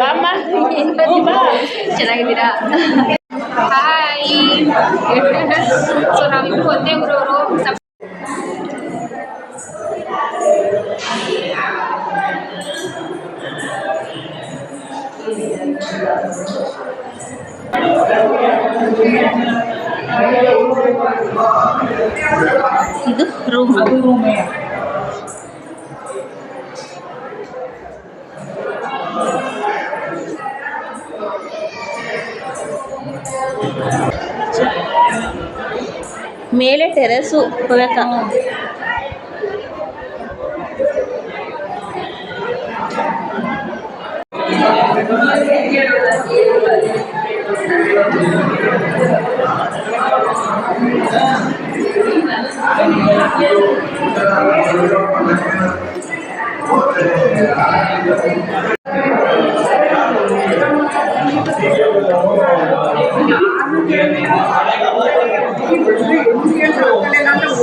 ಬಾಮ್ಮ ಚೆನ್ನಾಗಿದ್ದೀರಾ hi so ನಾವಿಬ್ರು ಒಂದೇ ಊರವರು ಸಪ್ ಇದು ರೂಮ್ ಮೇಲೆ ಟೆರೆಸು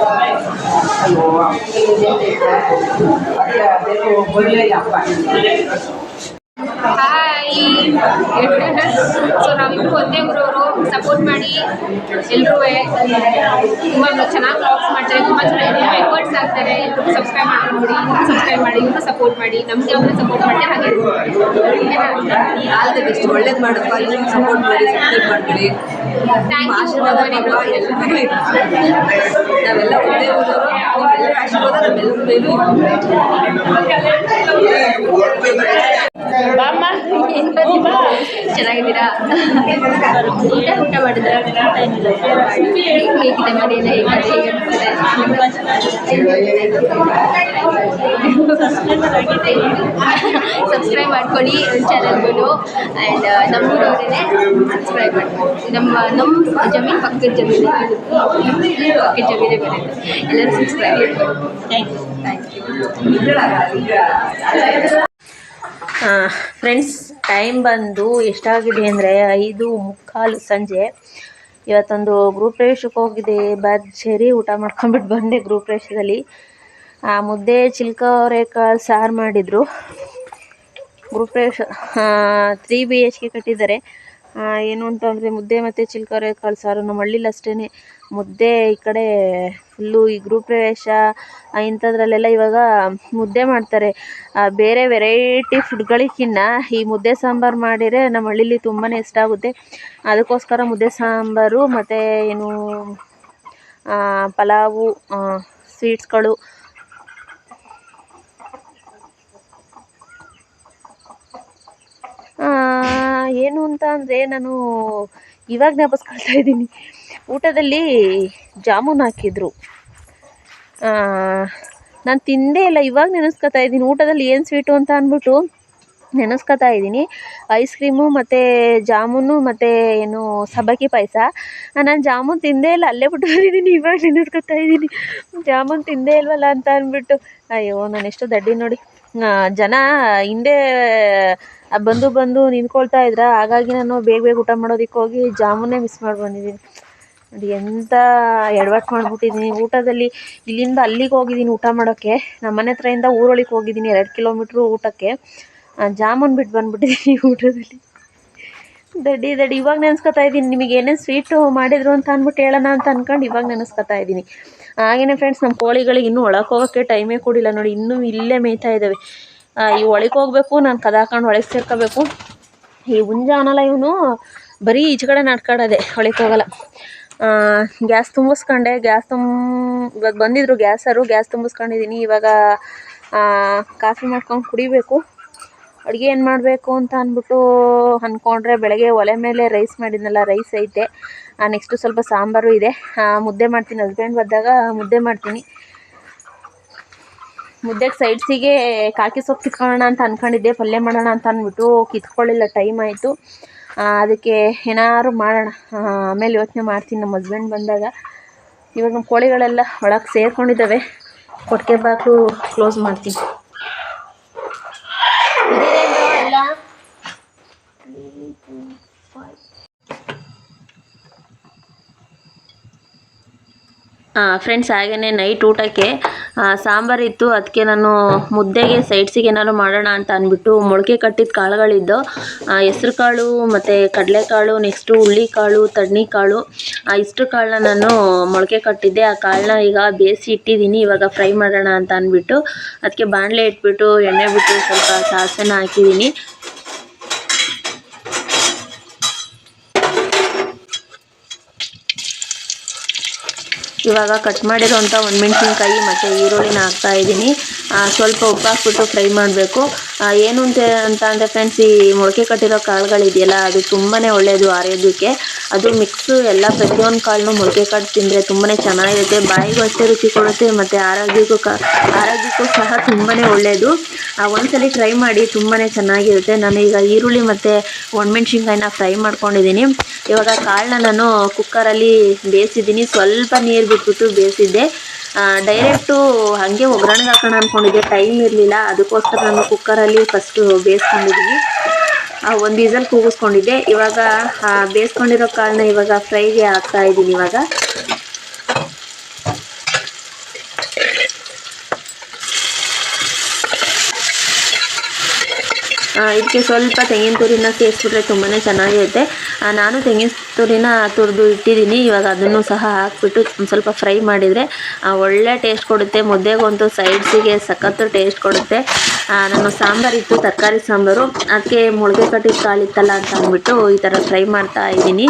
Bye. ಹೋಗಕ್ಕ ಹಾಯ್ ಸೊ ನಾವಿಬ್ರು ಒಂದೇ ಊರವರು. ಸಪೋರ್ಟ್ ಮಾಡಿ ಎಲ್ಲರೂ ತುಂಬ ಚೆನ್ನಾಗಿ ಬ್ಲಾಗ್ಸ್ ಮಾಡ್ತಾರೆ ತುಂಬ ಚೆನ್ನಾಗಿ ಎಫರ್ಟ್ಸ್ ಆಗ್ತಾರೆ ಸಬ್ಸ್ಕ್ರೈಬ್ ಮಾಡ್ಕೊಂಡು ನೋಡಿ ಸಬ್ಸ್ಕ್ರೈಬ್ ಮಾಡಿ ಇನ್ನೂ ಸಪೋರ್ಟ್ ಮಾಡಿ ನಮಗೆ ಅವ್ರನ್ನ ಸಪೋರ್ಟ್ ಮಾಡಿ ಹಾಗೆ ಆಲ್ ದ ಬೆಸ್ಟ್ ಒಳ್ಳೇದು ಮಾಡಪ್ಪ ಇನ್ನೂ ಸಪೋರ್ಟ್ ಮಾಡಿ ಸಬ್ಸ್ಕ್ರೈಬ್ ಮಾಡ್ಕೊಳ್ಳಿ ಥ್ಯಾಂಕ್ ಯು. ನಾವೆಲ್ಲ ಒಂದೇ ನಿಮ್ಮೆಲ್ಲರ ಆಶೀರ್ವಾದ ನಮ್ಮೆಲ್ಲರ ಮೇಲೂ ಬಾಮ್ಮ. ಚೆನ್ನಾಗಿದ್ದೀರಾ? ಊಟ ಊಟ ಮಾಡಿದ್ರ? ಹೇಗಿದೆ ಮನೆಯಲ್ಲ ಹೇಗೆ? ಸಬ್ಸ್ಕ್ರೈಬ್ ಮಾಡ್ಕೊಳ್ಳಿ ಚಾನಲ್ಗಳು ಆ್ಯಂಡ್ ನಮ್ಮೂರವರೇ ಸಬ್ಸ್ಕ್ರೈಬ್ ಮಾಡ್ಕೊಳ್ಳಿ ನಮ್ಮ ನಮ್ಮ ಜಮೀನು ಪಕ್ಕದ ಜಮೀನು. ಪಕ್ಕದ ಜಮೀನೇ ಬರುತ್ತೆ ಎಲ್ಲರೂ ಸಬ್ಸ್ಕ್ರೈಬ್ ಮಾಡ್ಕೊಳ್ಳಿ. Thank you thank you friends time ಬಂದು ಎಷ್ಟಾಗಿದೆ ಅಂದರೆ ಐದು ಮುಕ್ಕಾಲು ಸಂಜೆ. ಇವತ್ತೊಂದು ಗ್ರೂಪ್ ಪ್ರವೇಶಕ್ಕೆ ಹೋಗಿದೆ ಸೇರಿ ಊಟ ಮಾಡ್ಕೊಂಬಿಟ್ಟು ಬಂದೆ ಗ್ರೂಪ್ ಪ್ರವೇಶದಲ್ಲಿ. ಆ, ಮುದ್ದೆ ಚಿಲ್ಕ ಅವರೆಕಾಳು ಸಾರು ಮಾಡಿದರು. ಗ್ರೂಪ್ ಪ್ರವೇಶ ತ್ರೀ ಬಿ ಎಚ್ ಕೆ ಕಟ್ಟಿದ್ದಾರೆ. ಏನು ಅಂತಂದರೆ ಮುದ್ದೆ ಮತ್ತು ಚಿಲ್ಕರೆ ಕಾಳು ಸಾರು ನಮ್ಮ ಹಳ್ಳಿಲಿ ಅಷ್ಟೇ ಮುದ್ದೆ ಈ ಕಡೆ ಫುಲ್ಲು ಈ ಗೃಹಪ್ರವೇಶ ಇಂಥದ್ರಲ್ಲೆಲ್ಲ ಇವಾಗ ಮುದ್ದೆ ಮಾಡ್ತಾರೆ. ಬೇರೆ ವೆರೈಟಿ ಫುಡ್ಗಳಿಗಿನ್ನ ಈ ಮುದ್ದೆ ಸಾಂಬಾರು ಮಾಡಿದರೆ ನಮ್ಮ ಹಳ್ಳಿಲಿ ತುಂಬಾ ಇಷ್ಟ ಆಗುತ್ತೆ. ಅದಕ್ಕೋಸ್ಕರ ಮುದ್ದೆ ಸಾಂಬಾರು ಮತ್ತು ಏನು ಪಲಾವು ಸ್ವೀಟ್ಸ್ಗಳು ಆ, ಏನು ಅಂತ ಅಂದರೆ ನಾನು ಇವಾಗ ಜ್ಞಾಪಿಸ್ಕೊಳ್ತಾ ಇದ್ದೀನಿ. ಊಟದಲ್ಲಿ ಜಾಮೂನ್ ಹಾಕಿದ್ರು. ನಾನು ತಿಂದೇ ಇಲ್ಲ, ಇವಾಗ ನೆನೆಸ್ಕೊತಾ ಇದ್ದೀನಿ. ಊಟದಲ್ಲಿ ಏನು ಸ್ವೀಟು ಅಂತ ಅಂದ್ಬಿಟ್ಟು ನೆನೆಸ್ಕೊತಾ ಇದ್ದೀನಿ. ಐಸ್ ಕ್ರೀಮು ಮತ್ತು ಜಾಮೂನು ಮತ್ತು ಏನು ಸಬ್ಬಕ್ಕಿ ಪಾಯಸ. ನಾನು ಜಾಮೂನ್ ತಿಂದೇ ಇಲ್ಲ, ಅಲ್ಲೇ ಬಿಟ್ಟು ಬಂದಿದ್ದೀನಿ ಇವಾಗ ನೆನೆಸ್ಕೊತಾ ಇದ್ದೀನಿ. ಜಾಮೂನ್ ತಿಂದೇ ಇಲ್ವಲ್ಲ ಅಂತ ಅಂದ್ಬಿಟ್ಟು. ಅಯ್ಯೋ, ನಾನು ಎಷ್ಟು ದಡ್ಡಿ ನೋಡಿ. ಜನ ಹಿಂದೆ ಬಂದು ಬಂದು ನಿಂತ್ಕೊಳ್ತಾ ಇದ್ರ. ಹಾಗಾಗಿ ನಾನು ಬೇಗ ಬೇಗ ಊಟ ಮಾಡೋದಕ್ಕೆ ಹೋಗಿ ಜಾಮೂನೇ ಮಿಸ್ ಮಾಡಿ ಬಂದಿದ್ದೀನಿ. ನೋಡಿ ಎಂಥ ಎಡವಟ್ಟು ಮಾಡಿಬಿಟ್ಟಿದ್ದೀನಿ ಊಟದಲ್ಲಿ ಇಲ್ಲಿಂದ ಅಲ್ಲಿಗೆ ಹೋಗಿದ್ದೀನಿ ಊಟ ಮಾಡೋಕ್ಕೆ ನಮ್ಮ ಮನೆ ಹತ್ರದಿಂದ ಊರೊಳಗೆ ಹೋಗಿದ್ದೀನಿ ಎರಡು ಕಿಲೋಮೀಟ್ರು ಊಟಕ್ಕೆ. ಜಾಮೂನ್ ಬಿಟ್ಟು ಬಂದ್ಬಿಟ್ಟಿದ್ದೀನಿ ಊಟದಲ್ಲಿ. ದಡ್ಡಿ ದಡ್ಡಿ, ಇವಾಗ ನೆನೆಸ್ಕೊತಾ ಇದ್ದೀನಿ ನಿಮಗೆ ಏನೇನು ಸ್ವೀಟು ಮಾಡಿದ್ರು ಅಂತ ಅಂದ್ಬಿಟ್ಟು ಹೇಳೋಣ ಅಂತ ಅಂದ್ಕೊಂಡು ಇವಾಗ ನೆನೆಸ್ಕೊತಾ ಇದ್ದೀನಿ ಹಾಗೆಯೇ ಫ್ರೆಂಡ್ಸ್ ನಮ್ಮ ಕೋಳಿಗಳಿಗೆ ಇನ್ನೂ ಒಳಗೆ ಹೋಗೋಕ್ಕೆ ಟೈಮೇ ಕೊಡಿಲ್ಲ ನೋಡಿ, ಇನ್ನೂ ಇಲ್ಲೇ ಮೇಯ್ತಾ ಇದ್ದಾವೆ ಈ ಒಳಗೆ ಹೋಗಬೇಕು, ನಾನು ಕದಾಕೊಂಡು ಒಳಗೆ ಸೇರ್ಕೋಬೇಕು. ಈ ಹುಂಜ ಇವನು, ಬರೀ ಈಚೆ ಕಡೆ ಒಳಗೆ ಹೋಗಲ್ಲ. ಗ್ಯಾಸ್ ತುಂಬಿಸ್ಕೊಂಡೆ, ಗ್ಯಾಸ್ ತುಂಬ ಇವಾಗ ಬಂದಿದ್ರು ಗ್ಯಾಸರು, ಗ್ಯಾಸ್ ತುಂಬಿಸ್ಕೊಂಡಿದ್ದೀನಿ ಇವಾಗ ಕಾಫಿ ಮಾಡ್ಕೊಂಡು ಕುಡಿಬೇಕು. ಅಡುಗೆ ಏನು ಮಾಡಬೇಕು ಅಂತ ಅಂದ್ಬಿಟ್ಟು ಅಂದ್ಕೊಂಡ್ರೆ ಬೆಳಗ್ಗೆ ಒಲೆ ಮೇಲೆ ರೈಸ್ ಮಾಡಿದ್ನಲ್ಲ ರೈಸ್ ಐತೆ. ನೆಕ್ಸ್ಟು ಸ್ವಲ್ಪ ಸಾಂಬಾರು ಇದೆ. ಮುದ್ದೆ ಮಾಡ್ತೀನಿ. ಹಸ್ಬೆಂಡ್ ಬಂದಾಗ ಮುದ್ದೆ ಮಾಡ್ತೀನಿ. ಮುದ್ದೆಗೆ ಸೈಡ್ಸಿಗೆ ಕಾಕಿ ಸೊಪ್ಪು ಕಿತ್ಕೊಳ್ಳೋಣ ಅಂತ ಅಂದ್ಕೊಂಡಿದ್ದೆ ಪಲ್ಯ ಮಾಡೋಣ ಅಂತ ಅಂದ್ಬಿಟ್ಟು ಕಿತ್ಕೊಳ್ಳಿಲ್ಲ ಟೈಮ್ ಆಯಿತು. ಅದಕ್ಕೆ ಏನಾದ್ರು ಮಾಡೋಣ. ಆಮೇಲೆ ಯೋಚನೆ ಮಾಡ್ತೀನಿ ನಮ್ಮ ಹಸ್ಬೆಂಡ್ ಬಂದಾಗ. ಇವಾಗ ನಮ್ಮ ಕೋಳಿಗಳೆಲ್ಲ ಒಳಗೆ ಸೇರ್ಕೊಂಡಿದ್ದಾವೆ ಕೊಟ್ಟಿಗೆ ಬಾಕು ಕ್ಲೋಸ್ ಮಾಡ್ತೀನಿ. ಫ್ರೆಂಡ್ಸ್ ಹಾಗೆಯೇ ನೈಟ್ ಊಟಕ್ಕೆ ಸಾಂಬಾರಿತ್ತು ಅದಕ್ಕೆ ನಾನು ಮುದ್ದೆಗೆ, ಸೈಡ್ಸಿಗೆ ಏನಾದ್ರು ಮಾಡೋಣ ಅಂತ ಅಂದ್ಬಿಟ್ಟು ಮೊಳಕೆ ಕಟ್ಟಿದ ಕಾಳುಗಳಿದ್ದು ಹೆಸ್ರು ಕಾಳು ಮತ್ತು ಕಡಲೆಕಾಳು ನೆಕ್ಸ್ಟು ಹುಳ್ಳಿಕಾಳು ಆ ಇಷ್ಟು ಕಾಳನ್ನ ನಾನು ಮೊಳಕೆ ಕಟ್ಟಿದ್ದೆ. ಆ ಕಾಳನ್ನ ಈಗ ಬೇಯಿಸಿ ಇಟ್ಟಿದ್ದೀನಿ, ಇವಾಗ ಫ್ರೈ ಮಾಡೋಣ ಅಂತ ಅಂದ್ಬಿಟ್ಟು ಅದಕ್ಕೆ ಬಾಣಲೆ ಇಟ್ಬಿಟ್ಟು, ಎಣ್ಣೆ ಬಿಟ್ಟು ಸ್ವಲ್ಪ ಸಾಸಿವೆನ ಹಾಕಿದ್ದೀನಿ. ಇವಾಗ ಕಟ್ ಮಾಡಿರೋಂಥ ಮೆಣಸಿನ್ಕಾಯಿ ಮತ್ತು ಈರುಳ್ಳಿನ ಹಾಕ್ತಾ ಇದ್ದೀನಿ. ಸ್ವಲ್ಪ ಉಪ್ಪು ಹಾಕ್ಬಿಟ್ಟು ಫ್ರೈ ಮಾಡಬೇಕು. ಏನು ಅಂತ ಅಂತ ಅಂದರೆ ಫ್ರೆಂಡ್ಸ್ ಈ ಮೊಳಕೆ ಕಟ್ಟಿರೋ ಕಾಳುಗಳಿದೆಯಲ್ಲ, ಅದು ತುಂಬಾ ಒಳ್ಳೆಯದು ಆರೋಗ್ಯಕ್ಕೆ. ಅದು ಮಿಕ್ಸು ಎಲ್ಲ ಪ್ರತಿಯೊಂದು ಕಾಳನ್ನು ಮೊಳಕೆ ಕಾಳು ತಿಂದರೆ ತುಂಬಾ ಚೆನ್ನಾಗಿರುತ್ತೆ. ಬಾಯಿಗೂ ಅಷ್ಟೇ ರುಚಿ ಕೊಡುತ್ತೆ, ಮತ್ತು ಆರೋಗ್ಯಕ್ಕೂ ಕ, ಆರೋಗ್ಯಕ್ಕೂ ಸಹ ತುಂಬಾ ಒಳ್ಳೆಯದು ಒಂದ್ಸಲಿ ಟ್ರೈ ಮಾಡಿ ತುಂಬಾ ಚೆನ್ನಾಗಿರುತ್ತೆ. ನಾನು ಈಗ ಈರುಳ್ಳಿ ಮತ್ತು ಒಣಮೆಣ್ಸಿನ್ಕಾಯಿನ ಫ್ರೈ ಮಾಡ್ಕೊಂಡಿದ್ದೀನಿ. ಇವಾಗ ಕಾಳನ್ನ ನಾನು ಕುಕ್ಕರಲ್ಲಿ ಬೇಯಿಸಿದ್ದೀನಿ. ಸ್ವಲ್ಪ ನೀರು ಬಿಟ್ಬಿಟ್ಟು ಬೇಯಿಸಿದ್ದೆ. ಡೈರೆಕ್ಟು ಹಾಗೆ ಒಗ್ಗರಣೆಗೆ ಹಾಕೋಣ ಅಂದ್ಕೊಂಡಿದ್ದೆ ಟೈಮ್ ಇರಲಿಲ್ಲ. ಅದಕ್ಕೋಸ್ಕರ ನಾನು ಕುಕ್ಕರಲ್ಲಿ ಫಸ್ಟು ಬೇಯಿಸ್ಕೊಂಡಿದ್ದೀನಿ. ಒಂದು ವಿಸಲ್ ಕೂಗಿಸ್ಕೊಂಡಿದ್ದೆ. ಇವಾಗ ಬೇಯಿಸ್ಕೊಂಡಿರೋ ಕಾಳನ್ನ ಇವಾಗ ಫ್ರೈಗೆ ಹಾಕ್ತಾ ಇದ್ದೀನಿ ಇವಾಗ. ಇದಕ್ಕೆ ಸ್ವಲ್ಪ ತೆಂಗಿನ ತುರಿನ ಸೇರಿಸ್ಬಿಟ್ರೆ ತುಂಬಾ ಚೆನ್ನಾಗಿರುತ್ತೆ. ನಾನು ತೆಂಗಿನ ತುರಿನ ತುರಿದು ಇಟ್ಟಿದ್ದೀನಿ. ಇವಾಗ ಅದನ್ನು ಸಹ ಹಾಕಿಬಿಟ್ಟು ಸ್ವಲ್ಪ ಫ್ರೈ ಮಾಡಿದರೆ ಒಳ್ಳೆ ಟೇಸ್ಟ್ ಕೊಡುತ್ತೆ. ಮುದ್ದೆಗಂತೂ ಸೈಡ್ಸಿಗೆ ಸಖತ್ತು ಟೇಸ್ಟ್ ಕೊಡುತ್ತೆ. ನಾನು ಸಾಂಬಾರಿತ್ತು ತರಕಾರಿ ಸಾಂಬಾರು. ಅದಕ್ಕೆ ಮೊಳಕೆ ಕಟ್ಟಿದ ಕಾಳಿತ್ತಲ್ಲ ಅಂತ ಅಂದ್ಬಿಟ್ಟು ಈ ಥರ ಫ್ರೈ ಮಾಡ್ತಾ ಇದ್ದೀನಿ.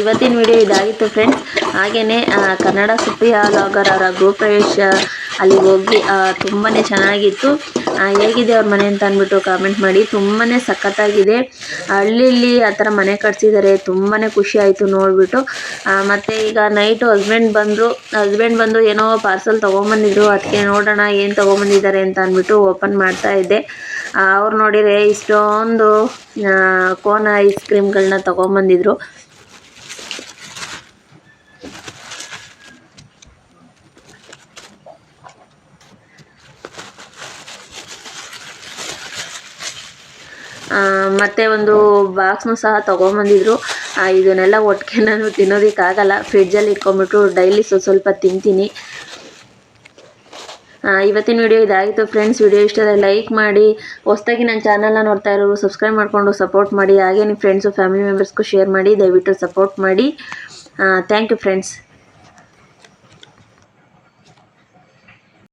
ಇವತ್ತಿನ ವಿಡಿಯೋ ಇದಾಗಿತ್ತು ಫ್ರೆಂಡ್ಸ್ ಹಾಗೆಯೇ ಕನ್ನಡ ಸುಪ್ರಿಯ ಲಾಗರ್ ಅವರ ಗೋಪ್ರವೇಶ ಅಲ್ಲಿಗೆ ಅಲ್ಲಿ ಹೋಗಿ ತುಂಬಾ ಚೆನ್ನಾಗಿತ್ತು. ಹೇಗಿದೆ ಅವ್ರ ಮನೆ ಅಂತ ಅಂದ್ಬಿಟ್ಟು ಕಾಮೆಂಟ್ ಮಾಡಿ. ತುಂಬಾ ಸಖತ್ತಾಗಿದೆ. ಹಳ್ಳಿಲಿ ಆ ಥರ ಮನೆ ಕಟ್ಸಿದ್ದಾರೆ ತುಂಬಾ ಖುಷಿ ಆಯಿತು ನೋಡಿಬಿಟ್ಟು. ಮತ್ತು ಈಗ ನೈಟು ಹಸ್ಬೆಂಡ್ ಬಂದರು. ಹಸ್ಬೆಂಡ್ ಬಂದು ಏನೋ ಪಾರ್ಸಲ್ ತೊಗೊಂಬಂದಿದ್ರು. ಅದಕ್ಕೆ ನೋಡೋಣ ಏನು ತೊಗೊಂಬಂದಿದ್ದಾರೆ ಅಂತ ಅಂದ್ಬಿಟ್ಟು ಓಪನ್ ಮಾಡ್ತಾ ಇದ್ದೆ. ಅವ್ರು ನೋಡಿದರೆ ಇಷ್ಟೊಂದು ಕೋನ್ ಐಸ್ ಕ್ರೀಮ್ಗಳನ್ನ ತೊಗೊಂಬಂದಿದ್ರು. ಮತ್ತೆ ಒಂದು ಬಾಕ್ಸ್ನು ಸಹ ತೊಗೊಂಬಂದಿದ್ರು. ಇದನ್ನೆಲ್ಲ ಒಟ್ಟಿಗೆ ನಾನು ತಿನ್ನೋದಕ್ಕಾಗಲ್ಲ. ಫ್ರಿಡ್ಜಲ್ಲಿ ಇಟ್ಕೊಂಡ್ಬಿಟ್ಟು ಡೈಲಿ ಸ್ವಲ್ಪ ಸ್ವಲ್ಪ ತಿಂತೀನಿ. ಇವತ್ತಿನ ವಿಡಿಯೋ ಇದಾಗಿತ್ತು ಫ್ರೆಂಡ್ಸ್ ವಿಡಿಯೋ ಇಷ್ಟ ಲೈಕ್ ಮಾಡಿ. ಹೊಸದಾಗಿ ನನ್ನ ಚಾನಲ್ನ ನೋಡ್ತಾ ಇರೋರು ಸಬ್ಸ್ಕ್ರೈಬ್ ಮಾಡಿಕೊಂಡು ಸಪೋರ್ಟ್ ಮಾಡಿ. ಹಾಗೆ ನಿಮ್ಮ ಫ್ರೆಂಡ್ಸು ಫ್ಯಾಮಿಲಿ ಮೆಂಬರ್ಸ್ಗೂ ಶೇರ್ ಮಾಡಿ. ದಯವಿಟ್ಟು ಸಪೋರ್ಟ್ ಮಾಡಿ. Thank you friends